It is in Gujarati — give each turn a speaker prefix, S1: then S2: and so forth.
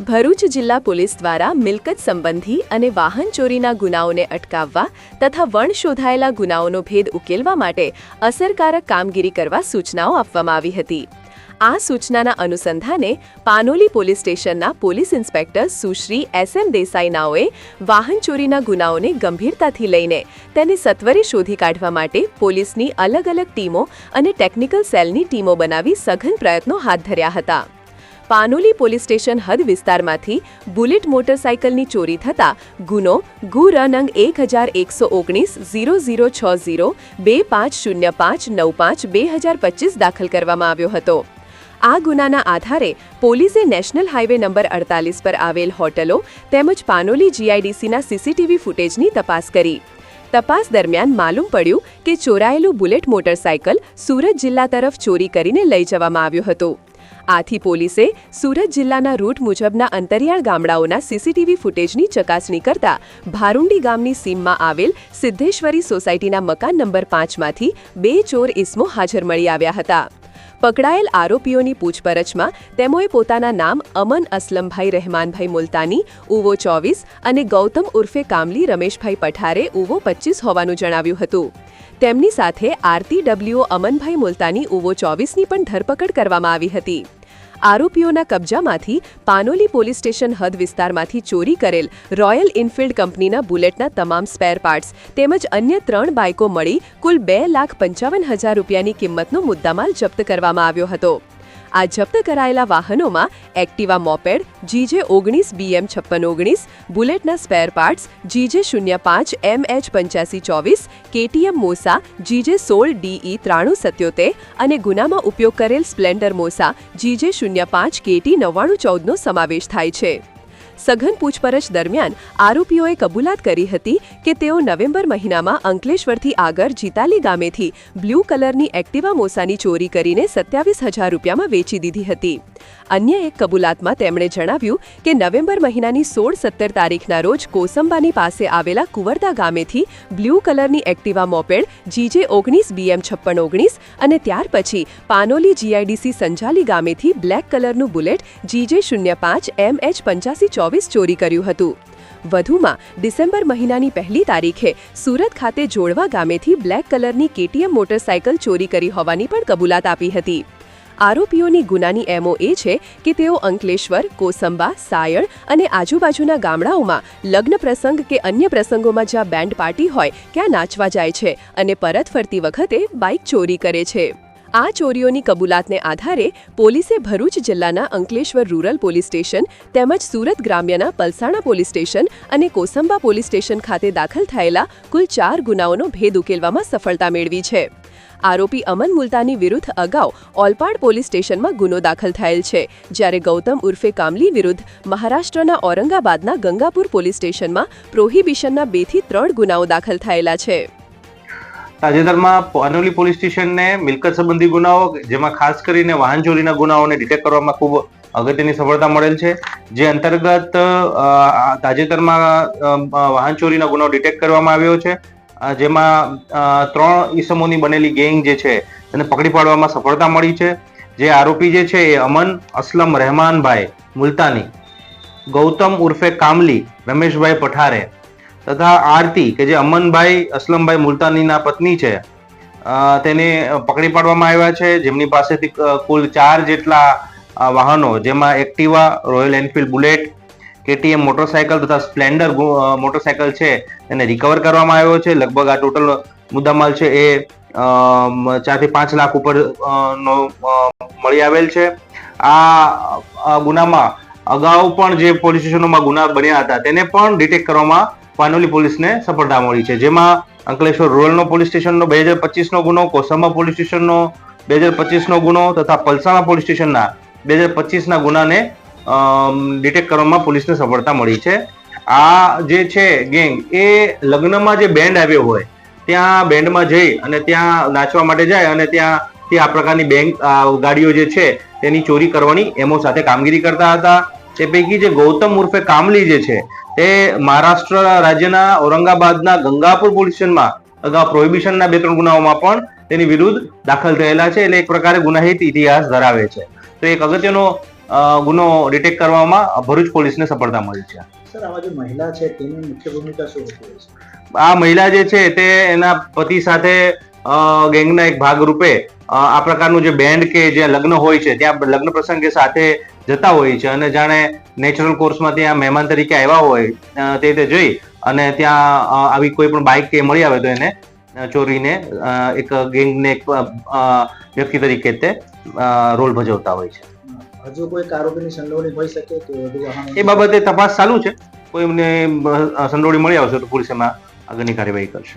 S1: ભરૂચ જિલ્લા પોલીસ દ્વારા મિલકત સંબંધી અને વાહન ચોરીના ગુનાઓને અટકાવવા તથા વણ શોધાયેલા ગુનાઓનો ભેદ ઉકેલવા માટે અસરકારક કામગીરી કરવા સૂચનાઓ આપવામાં આવી હતી. આ સૂચનાના અનુસંધાને પાનોલી પોલીસ સ્ટેશનના police inspector Sushri S M દેસાઈનાઓએ વાહન ચોરીના ગુનાઓને ગંભીરતાથી લઈને તેને સત્વરે શોધી કાઢવા માટે પોલીસની અલગ અલગ ટીમો અને ટેકનિકલ સેલની ટીમો બનાવી સઘન પ્રયત્નો હાથ ધર્યા હતા. પાનોલી પોલીસ સ્ટેશન હદ વિસ્તારમાંથી બુલેટ મોટરસાયકલની ચોરી થતા ગુનો ગુ રનંગ એક હજાર એકસો ઓગણીસ ઝીરો ઝીરો છ ઝીરો બે પાંચ શૂન્ય પાંચ નવ પાંચ બે હજાર પચીસ દાખલ કરવામાં આવ્યો હતો. આ ગુનાના આધારે પોલીસે નેશનલ હાઈવે નંબર અડતાલીસ પર આવેલ હોટલો તેમજ પાનોલી જીઆઈડીસીના સીસીટીવી ફૂટેજની તપાસ કરી. તપાસ દરમિયાન માલુમ પડ્યું કે ચોરાયેલું બુલેટ મોટરસાયકલ સુરત જિલ્લા તરફ ચોરી કરીને લઈ જવામાં આવ્યું હતું. આથી પોલીસે સુરત જિલ્લાના રૂટ મુજબના અંતરિયાળ ગામડાઓના સીસીટીવી ફૂટેજની ચકાસણી કરતા ભારુંડી ગામની સીમમાં આવેલ સિદ્ધેશ્વરી સોસાયટીના મકાન નંબર પાંચમાંથી બે ચોર ઇસમો હાજર મળી આવ્યા હતા. પકડાયેલ આરોપીઓની પૂછપરછમાં તેઓએ પોતાના નામ અમન અસલમભાઈ રહેમાનભાઈ મુલતાની ઉવો ચોવીસ અને ગૌતમ ઉર્ફે કામલી રમેશભાઈ પઠારે ઉવો પચીસ હોવાનું જણાવ્યું હતું. તેમની સાથે આરતી ડબલ્યુઓ અમનભાઈ મુલતાની ઉવો ચોવીસની પણ ધરપકડ કરવામાં આવી હતી. આરોપીઓના કબજામાંથી પાનોલી પોલીસ સ્ટેશન હદ વિસ્તારમાંથી ચોરી કરેલ રોયલ ઇનફિલ્ડ કંપનીના બુલેટના તમામ સ્પેર પાર્ટ્સ તેમજ અન્ય ત્રણ બાઇકો મળી કુલ બે લાખ પંચાવન હજાર રૂપિયાની કિંમતનો મુદ્દામાલ જપ્ત કરવામાં આવ્યો હતો. આ જપ્ત કરાયેલા વાહનોમાં એક્ટિવા મોપેડ, જીજે ઓગણીસ, બીએમ છપ્પન ઓગણીસ, બુલેટના સ્પેર પાર્ટ્સ, જીજે શૂન્ય પાંચ એમ એચ પંચ્યાસી ચોવીસ, કેટીએમ મોસા, જીજે સોળ, ડીઈ ત્રાણું સત્યોતેર અને ગુનામાં ઉપયોગ કરેલ સ્પ્લેન્ડર મોસા, જીજે શૂન્ય પાંચ, કેટી નવ્વાણું ચૌદનો સમાવેશ થાય છે. સઘન પૂછપરછ દરમિયાન આરોપીઓએ કબૂલાત કરી હતી કે તેઓ નવેમ્બર મહિનામાં અંકલેશ્વરથી આગળ જીતાલી ગામેથી બ્લુ કલરની એક્ટિવા મોસાની ચોરી કરીને સત્યાવીસ હજાર રૂપિયામાં વેચી દીધી હતી. અન્ય એક કબૂલાતમાં તેમણે જણાવ્યું કે નવેમ્બર મહિનાની સોળ સત્તર તારીખના રોજ કોસંબાની પાસે આવેલા કુવરદા ગામેથી બ્લુ કલરની એક્ટિવા મોપેડ જીજે ઓગણીસ, બીએમ છપ્પન ઓગણીસ અને ત્યાર પછી પાનોલી જીઆઈડીસી સંજાલી ગામેથી બ્લેક કલરનું બુલેટ જીજે શૂન્ય પાંચ, એમ એચ પંચ્યાસી ચોવીસ ચોરી કર્યું હતું. વધુમાં, ડિસેમ્બર મહિનાની પહેલી તારીખે સુરત ખાતે જોડવા ગામેથી બ્લેક કલરની કેટીએમ મોટરસાયકલ ચોરી કરી હોવાની પણ કબૂલાત આપી હતી. આરોપીઓની ગુનાની એમઓ એ છે કે તેઓ અંકલેશ્વર, કોસંબા, સાયણ અને આજુબાજુના ગામડાઓમાં લગ્ન પ્રસંગ કે અન્ય પ્રસંગોમાં જ્યાં બેન્ડ પાર્ટી હોય, ત્યાં નાચવા જાય છે અને પરત ફરતી વખતે બાઇક ચોરી કરે છે. આ ચોરીઓની કબૂલાતને આધારે પોલીસે ભરૂચ જિલ્લાના અંકલેશ્વર રૂરલ પોલીસ સ્ટેશન તેમજ સુરત ગ્રામ્યના પલસાણા પોલીસ સ્ટેશન અને કોસંબા પોલીસ સ્ટેશન ખાતે દાખલ થયેલા કુલ ચાર ગુનાઓનો ભેદ ઉકેલવામાં સફળતા મેળવી છે. આરોપી અમન મુલતાની વિરુદ્ધ અગાઉ ઓલપાડ પોલીસ સ્ટેશનમાં ગુનો દાખલ થયેલ છે, જ્યારે ગૌતમ ઉર્ફે કામલી વિરુદ્ધ મહારાષ્ટ્રના ઔરંગાબાદના ગંગાપુર પોલીસ સ્ટેશનમાં પ્રોહિબિશનના બેથી ત્રણ ગુનાઓ દાખલ થયેલા છે.
S2: તાજેતરમાં પાનોલી પોલીસ સ્ટેશનને મિલકત સંબંધી ગુનાઓ, જેમાં ખાસ કરીને વાહન ચોરીના ગુનાઓને ડિટેક્ટ કરવામાં ખૂબ અગત્યની સફળતા મળેલ છે. જે અંતર્ગત તાજેતરમાં વાહન ચોરીના ગુનાઓ ડિટેક્ટ કરવામાં આવ્યો છે. જેમાં ત્રણ ઈસમોની બનેલી ગેંગ જે છે તેને પકડી પાડવામાં સફળતા મળી છે. જે આરોપી જે છે, એ અમન અસલમ રહેમાનભાઈ મુલતાની, ગૌતમ ઉર્ફે કામલી, રમેશભાઈ પઠારે તથા આરતી, કે જે અમનભાઈ, અસલમભાઈ મુલતાનીના પત્ની છે તેને પકડી પાડવામાં આવ્યા છે. જેમની પાસેથી કુલ ચાર જેટલા વાહનો, જેમાં Activa, Royal Enfield Bullet, KTM motorcycle તથા સ્પ્લેન્ડર મોટરસાયકલ છે એને રિકવર કરવામાં આવ્યો છે. લગભગ આ ટોટલ મુદ્દામાલ છે એ ચારથી પાંચ લાખ ઉપર નો મળી આવેલ છે. આ ગુનામાં અગાઉ પણ જે પોલીસ સ્ટેશનોમાં ગુના બન્યા હતા, તેને પણ ડિટેક્ટ કરવામાં પાનોલી પોલીસને સફળતા મળી છે. જેમાં અંકલેશ્વર રૂરલનો પોલીસ સ્ટેશનનો બે હજાર પચીસનો ગુનો, કોસંબા પોલીસ સ્ટેશનનો બે હજાર પચીસનો ગુનો તથા પલસાણા પોલીસ સ્ટેશનના બે હજાર પચીસના ગુનાને ડિટેક્ટ કરવામાં પોલીસને સફળતા મળી છે. આ જે છે ગેંગ, એ લગ્નમાં જે બેન્ડ આવ્યો હોય, ત્યાં બેન્ડમાં જઈ અને ત્યાં નાચવા માટે જાય અને ત્યાં આ પ્રકારની બેંક ગાડીઓ જે છે તેની ચોરી કરવાની એમો સાથે કામગીરી કરતા હતા. તે પૈકી જે ગૌતમ ઉર્ફે કામલી જે છે તે મહારાષ્ટ્ર રાજ્યના ઔરંગાબાદના ગંગાપુર પોલીસ સ્ટેશનમાં અગાઉ પ્રોહિબિશનના બે ત્રણ ગુનાઓમાં પણ તેની વિરુદ્ધ દાખલ થયેલા છે એટલે એક પ્રકારે ગુનાહિત ઇતિહાસ ધરાવે છે. તો એક અગત્યનો ગુનો ડિટેક્ટ કરવામાં ભરૂચ પોલીસને સફળતા મળી છે.
S3: સર આમાં જે મહિલા છે તેની મુખ્ય ભૂમિકા શું હોતી?
S2: આ મહિલા જે છે તે એના પતિ સાથે ગેંગના એક ભાગરૂપે રૂપે આ પ્રકારનું જે બેન્ડ કે જે લગ્ન હોય છે ત્યાં લગ્ન પ્રસંગે સાથે જતા હોય છે અને જાણે નેચરલ કોર્સમાં ત્યાં મહેમાન તરીકે આવ્યા હોય તે રીતે જોઈ અને ત્યાં આવી કોઈ પણ બાઇક કે મળી આવે તો એને ચોરીને એક ગેંગને એક વ્યક્તિ તરીકે તે રોલ ભજવતા હોય છે.
S3: હજુ કોઈ આરોપીની સંડોવણી હોઈ શકે તો
S2: એ બાબતે તપાસ ચાલુ છે. કોઈ એમને સંડોવણી મળી આવશે તો પોલીસ એમાં આગળની કાર્યવાહી કરશે.